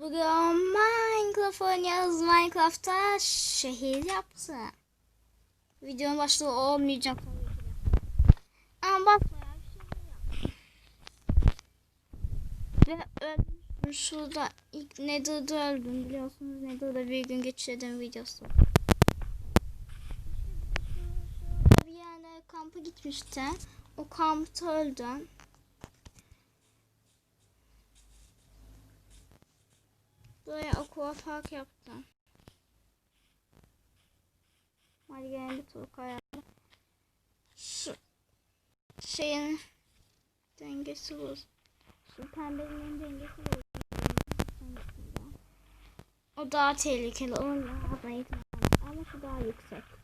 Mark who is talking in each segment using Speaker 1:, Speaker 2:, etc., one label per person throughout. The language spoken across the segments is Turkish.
Speaker 1: Bugün Minecraft oynuyoruz. Minecraft'ta şehir yaptı. Videonun başlığı olmayacak tabii ki de. Ama basbayağı bir şehir yaptım. Ve öldüm. Şurada ilk Nether'da öldüm biliyorsunuz. Nether'da bir gün geçirdim videosu. Bir yerde kampa gitmişti. O kampta öldüm. Buraya aqua park yaptım. Hadi gelin bir tur kayalım. Şu şeyin dengesi bozuldu. Şu pembenin dengesi bozuldu. O daha tehlikeli. Onunla atmayı Ama şu daha yüksek.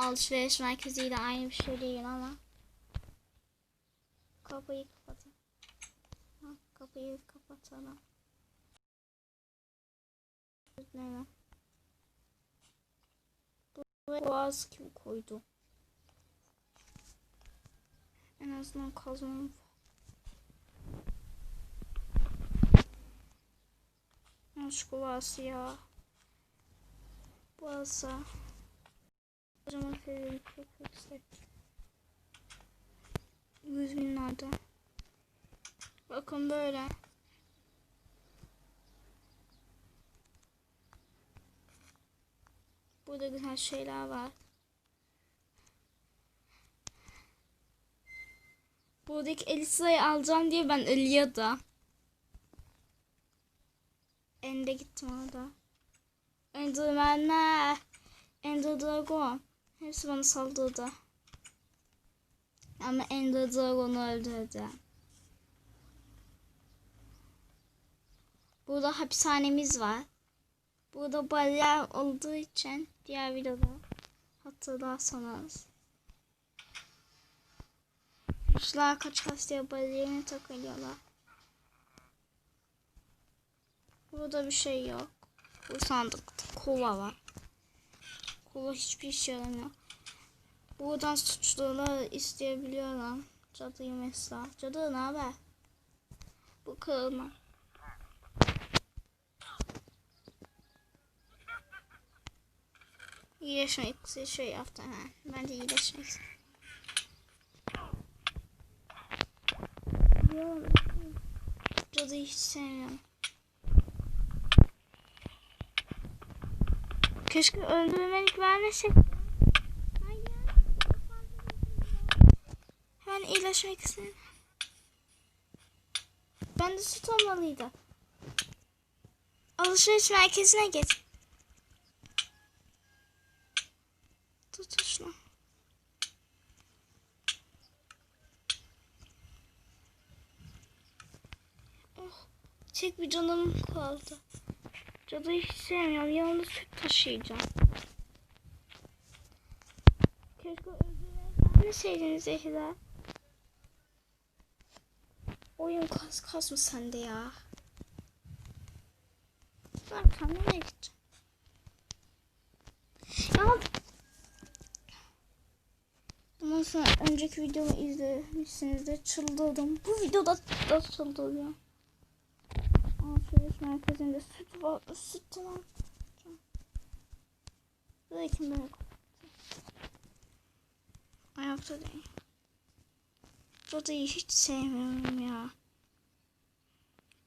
Speaker 1: Alışveriş merkeziyle aynı bir şey değil ama kapıyı kapatın. Ha, kapıyı kapatalım. Ne? Bu boğaz kim koydu? En azından kazmam. Aşk boğazı ya. Boğazı. Kocaman seviyeli çok yüksek. 100 binlerde. Bakın böyle. Burada güzel şeyler var. Buradaki Elisa'yı alacağım diye ben ölüyordum. Ende gittim orada. Endermanler. Ender Dragon. Hepsi bana saldırdı. Ama Ender Dragon'u öldürdü. Burada hapishanemiz var. Burada bariyer olduğu için diğer videoda hatırlarsanız. Kuşlar kaç kaç diye bariyerini takılıyorlar. Burada bir şey yok. Bu sandıkta kova var. Kova hiçbir işe yaramıyor. Buradan suçluları isteyebiliyorum. Cadıyı mesela. Cadı ne haber? Bu kırılma. İyileşmek şey yaptı ha. Ben de iyileşmek Cadıyı hiç sevmiyorum. Keşke öldürmelik vermesek. Ben iyileşmek istedim. Ben de süt olmalıydı. Alışveriş merkezine git. Tut. Oh, tek bir canım kaldı. Cadıyı hiç sevmiyorum. Yanımda süt taşıyacağım. Keşke öldürmeseydiniz Zehra. Oyun kas kas mı sende ya? Ben nereye gideceğim? Ya Ondan sonra önceki videomu izlemişsinizdir. Çıldırdım. Bu videoda da çıldırıyorum merkezinde süt var. Süt var. Burada kim böyle Ayakta değil. Roda'yı hiç sevmiyorum ya.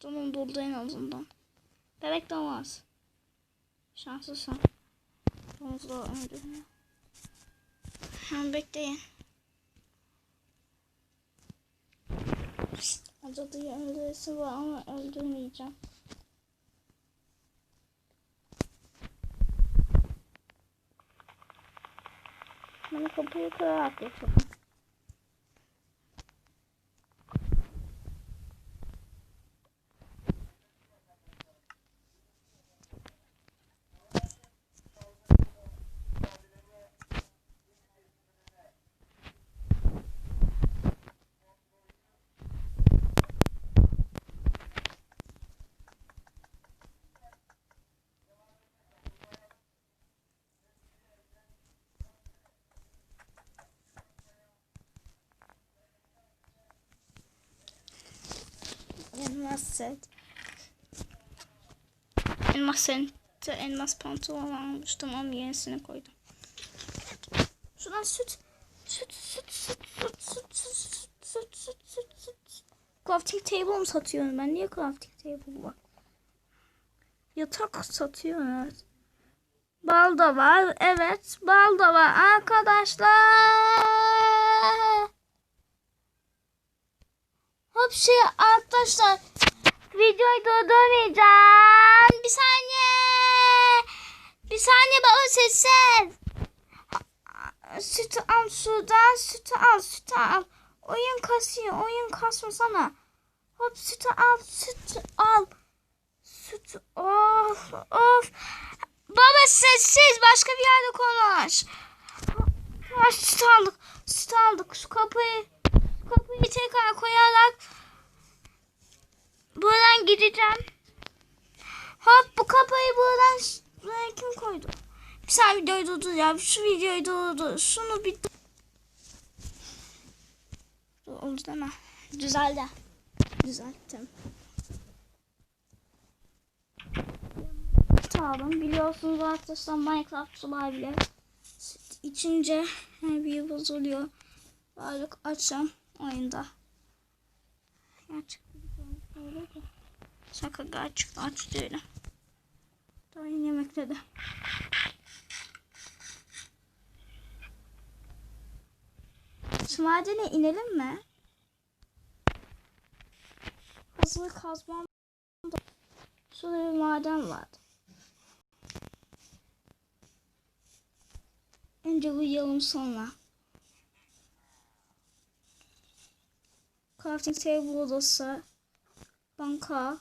Speaker 1: Donum doldu en azından. Bebek de olmaz. Şanslısın. Domuzla öldürmüyor. Hem bekleyin. Cadıyı öldüresi var ama öldürmeyeceğim. Ben kapıyı Elmas set. Elmas sette elmas pantolon almıştım ama yenisini koydum. Şuradan süt. Süt, süt, süt, süt, süt, süt, süt, süt, süt, süt, süt. Crafting table mı satıyorum ben? Niye crafting table var? Yatak satıyorum evet. Bal da var. Evet. Bal da var arkadaşlar. Hop şey arkadaşlar. Videoyu durdurmayacağım. Bir saniye. Bir saniye baba sessiz. Sütü al şuradan. Sütü al. Sütü al. Oyun kasıyor. Oyun kasmasana. Hop sütü al. Sütü al. Sütü. Of. Of. Baba sessiz. Başka bir yerde konuş. Ha, süt aldık. Süt aldık. Şu kapıyı kapıyı tekrar koyarak buradan gideceğim. Hop bu kapıyı buradan buraya kim koydu? Bir saniye videoyu durdur ya. Şu videoyu durdur. Şunu bir Oldu mi? Düzeldi. Düzelttim. Tamam biliyorsunuz arkadaşlar Minecraft sular bile içince bir bozuluyor. Varlık açacağım oyunda. Gerçekten. Şaka gerçekten aç değilim. Daha yeni yemekte de. Şu madene inelim mi? Hazır kazmam da. Şurada bir maden vardı. Önce uyuyalım sonra. Crafting table odası. Banka.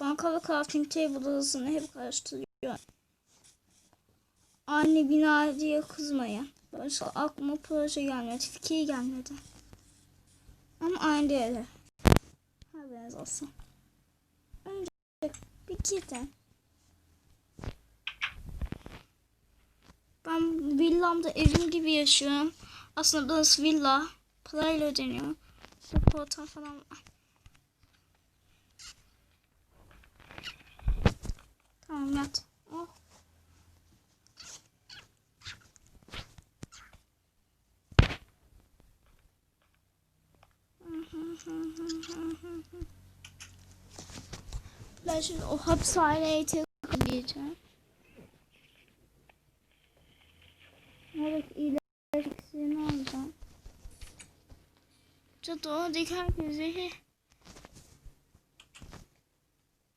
Speaker 1: Banka ve crafting table odasını hep karıştırıyor. Anne bina diye kızmayın. Böyle aklıma proje gelmedi. Fikir gelmedi. Ama aynı yere. Haberiniz olsun. Önce bir gidin. Ben villamda evim gibi yaşıyorum. Aslında burası villa. Parayla ödeniyor. Portal falan var. Tamam. Oh. Ben şimdi o hapishaneye tekrar gideceğim. Evet iyileşikliğini alacağım. Cadı oradaki herkese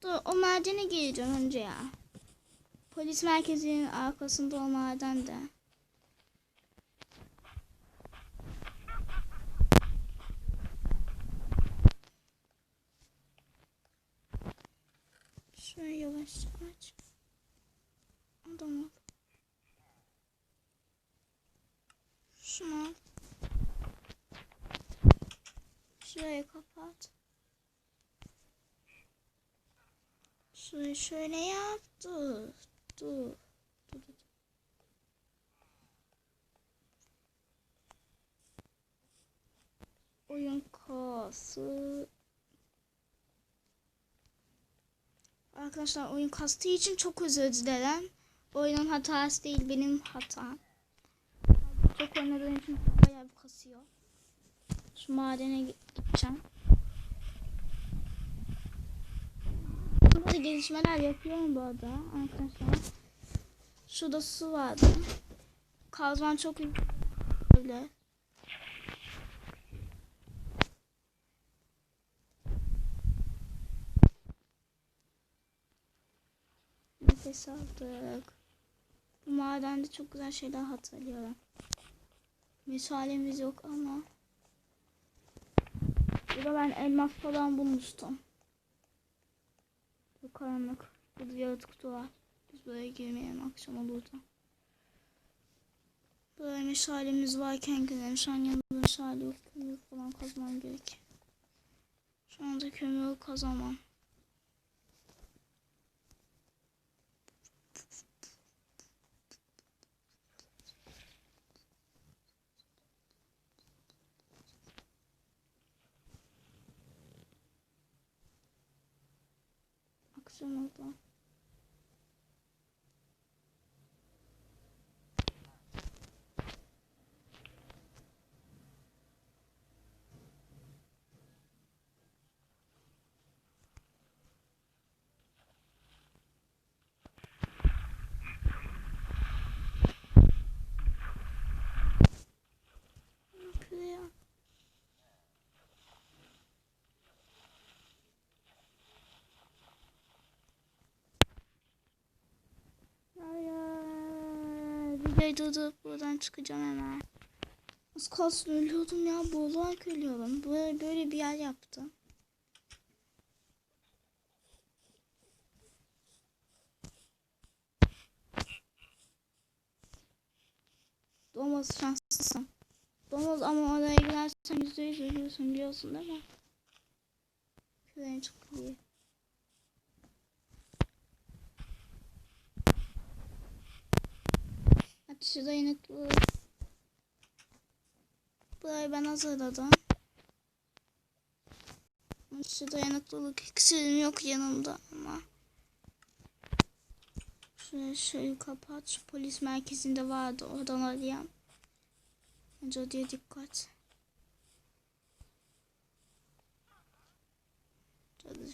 Speaker 1: Dur o madene gireceğim önce ya. Polis merkezinin arkasında o maden de. Şöyle yavaşça aç. Adam ol. Şunu al. Şurayı kapat. Şurayı şöyle yap. Dur. Dur. dur. Oyun kası. Arkadaşlar oyun kastığı için çok özür dilerim. Oyunun hatası değil benim hatam. Çok oynadığım için bayağı bir kasıyor. Şu madene gideceğim. Burada gelişmeler yapıyorum bu arada arkadaşlar. Şurada su vardı. Kazman çok iyi. Böyle. Nefes aldık. Bu madende çok güzel şeyler hatırlıyorum. Mesalemiz yok ama. Burada ben elmas falan bulmuştum. Bu karanlık. Burada yaratık var. Biz buraya girmeyelim akşam olurdu. Böyle meşalemiz varken gidelim. Şu an yanımda meşale yok. Kömür falan kazmam gerek. Şu anda kömür kazamam. Çıkacağım oradan. Kırıyor. Videoyu durdurup buradan çıkacağım hemen. Az kalsın ölüyordum ya. Boğularak ölüyorum. Böyle, böyle bir yer yaptım. Domuz şanslısın. Domuz ama oraya girersen yüzde yüz ölüyorsun biliyorsun değil mi? Küreğin çok iyi. Ateşi dayanıklı. Burayı ben hazırladım. Ateşi dayanıklılık iksirim yok yanımda ama. Şöyle şöyle kapat. Şu polis merkezinde vardı. Oradan arayayım. Önce odaya dikkat. Hadi.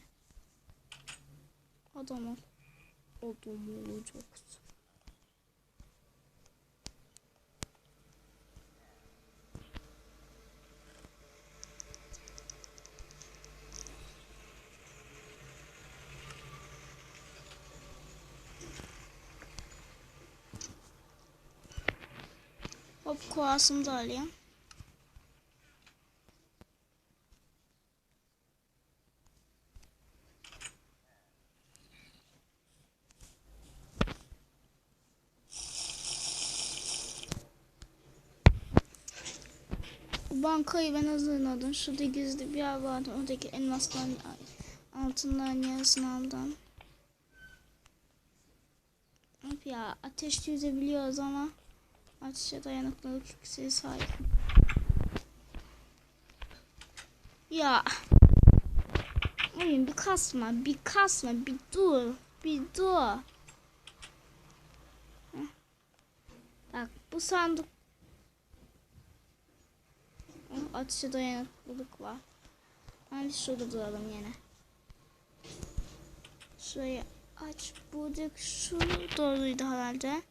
Speaker 1: Adam ol. Adam olacaksın. Hop kovasını da alayım. Bankayı ben hazırladım. Şurada gizli bir yer vardı. Oradaki elmasların altından yarısını aldım. Hop ya ateş yüzebiliyoruz ama ateşe dayanıklılık yükseğe sahip. Ya. Oyun bir kasma, bir kasma, bir dur, bir dur. Heh. Bak bu sandık ateşe dayanıklılık var. Hadi şurada duralım yine. Şurayı aç. Burada şu doğruydu herhalde.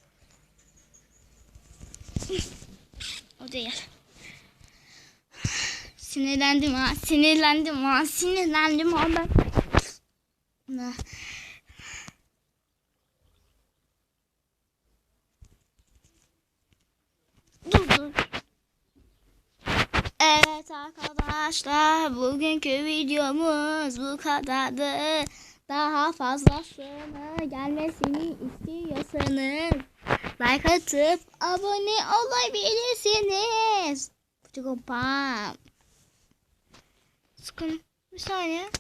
Speaker 1: O değil. Sinirlendim ha. Sinirlendim ha. Sinirlendim ha ben. Dur. Evet arkadaşlar bugünkü videomuz bu kadardı. Daha fazlasını gelmesini istiyorsanız like atıp abone olabilirsiniz. Pam. Sıkın. Bir saniye.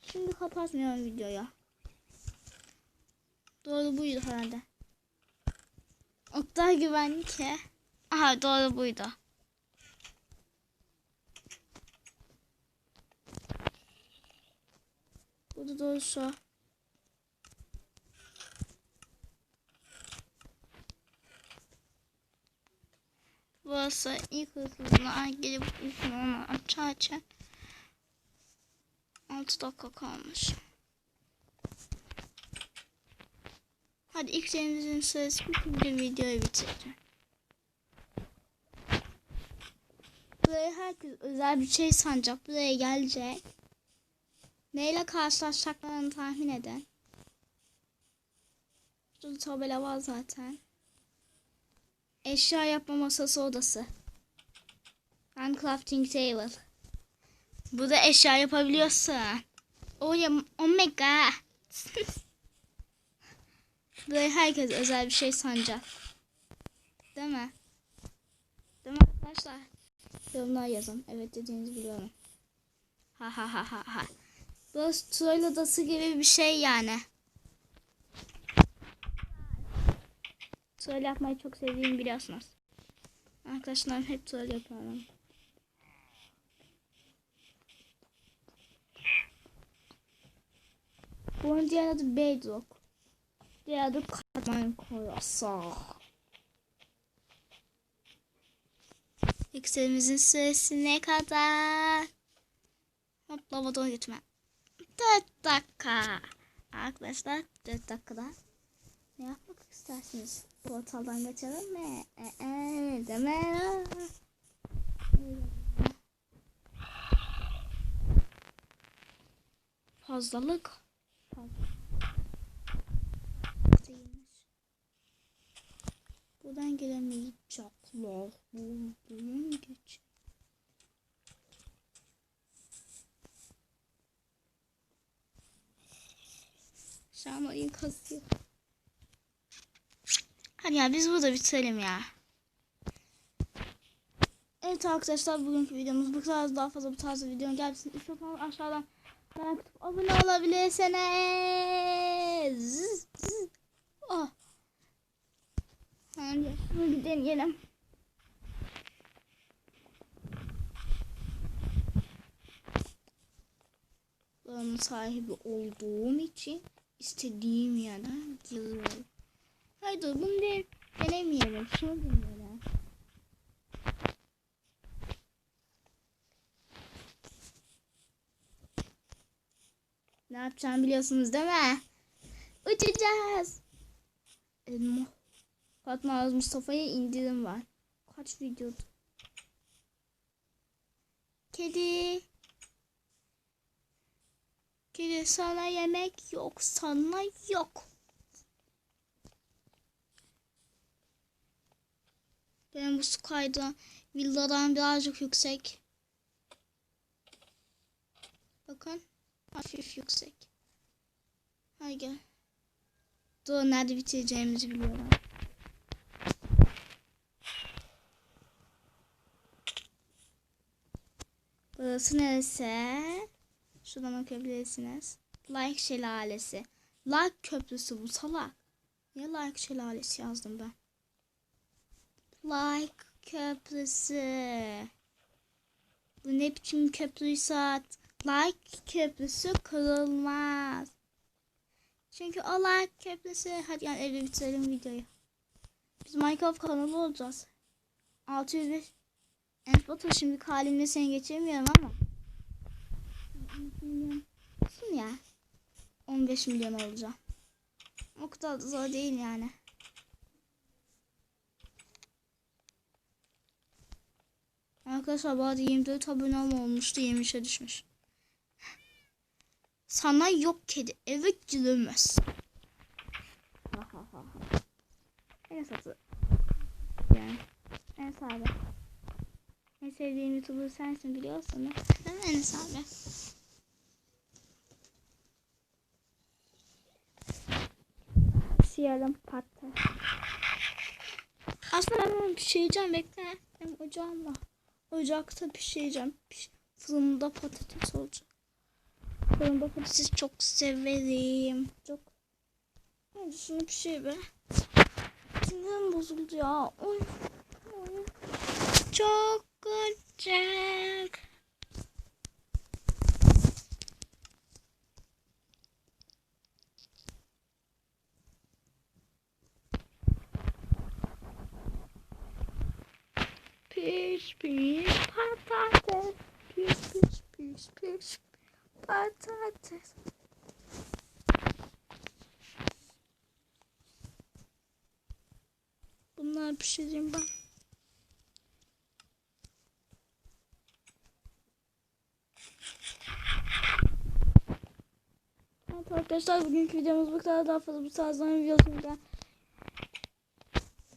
Speaker 1: Şimdi kapatmıyorum videoyu. Doğru buydu herhalde. Oktay güvenlik. Aha doğru buydu. Bu da doğrusu. Burası ilk hırsızına gelip ilk onu açarken 6 dakika kalmış. Hadi ilk serimizin sırası bitince videoyu bitireceğim. Buraya herkes özel bir şey sanacak. Buraya gelecek. Neyle karşılaşacaklarını tahmin edin. Şurada tabela var zaten. Eşya yapma masası odası. Handcrafting table. Burada eşya yapabiliyorsun. Oh, ya, oh my god. Buraya herkes özel bir şey sanacak. Değil mi? Değil mi arkadaşlar? Yorumlar yazın. Evet dediğinizi biliyorum. Ha ha ha ha ha. Burası troll odası gibi bir şey yani. Troll yapmayı çok sevdiğimi biliyorsunuz. Arkadaşlar hep troll yapıyorum. Bunun diğer adı Bedrock. Diğer adı Katman Koyası. Yükselimizin süresi ne kadar? Hop lavadan gitme. 4 dakika. Arkadaşlar 4 dakikada ne yapmak istersiniz? Portaldan geçelim mi? Ee, ee, deme. Fazlalık. Değilmiş. Buradan gelemeyecekler. Buradan geç. Oyun kasıyor. Hadi ya biz burada bitirelim ya. Evet arkadaşlar bugünkü videomuz bu kadar daha fazla bu tarz videonun gelmesini istiyorsanız aşağıdan like atıp abone olabilirsiniz. Oh. Hadi şunu deneyelim. Buranın sahibi olduğum için istediğim yerden giriyorum. Haydi bunu de denemeyelim. Şunu deneyelim. Ne yapacağım biliyorsunuz değil mi? Uçacağız. Elma. Fatma Az Mustafa'ya indirim var. Kaç videodu? Kedi. Kedi sana yemek yok. Sana yok. Benim bu su kaydı villadan birazcık yüksek. Bakın. Hafif yüksek. Hadi gel. Dur nerede bitireceğimizi biliyorum. Burası neresi? Şuradan bakabilirsiniz. Like şelalesi. Like köprüsü bu salak. Niye like şelalesi yazdım ben? Like köprüsü. Bu ne biçim köprüyse like köprüsü kırılmaz. Çünkü o like köprüsü. Hadi yani evde bitirelim videoyu. Biz Minecraft kanalı olacağız. 605 Enes Batur şimdi halimle seni geçirmiyorum ama. 13 milyon olsun ya. 15 milyon olacağım. O kadar da zor değil yani. Arkadaşlar bu arada 24 abone olmuştu 23'e düşmüş. Sana yok kedi eve giremez. En satı. Yani. En sağda. En sevdiğim YouTuber sensin biliyorsun değil mi? Enes abi? Siyarım patta. Aslında ben pişireceğim bekle. Benim ocağım var. Ocakta pişireceğim. Piş Fırında patates olacak. Fırında patates çok severim. Çok. Hadi şunu pişir be. Sinirim bozuldu ya. Oy. Oy. Çok sıcak. Piş piş patates. Piş piş piş piş patates. Bunları pişireyim ben. Evet arkadaşlar bugünkü videomuz bu kadar daha fazla bu tarzdan videosunda.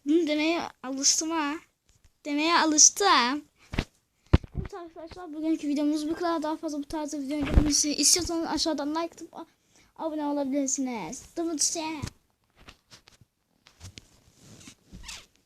Speaker 1: Bunu demeye alıştım ha. Demeye alıştım. Evet arkadaşlar bugünkü videomuz bu kadar daha fazla bu tarzda video gelmesi istiyorsanız aşağıdan like atıp abone olabilirsiniz. Dıvıt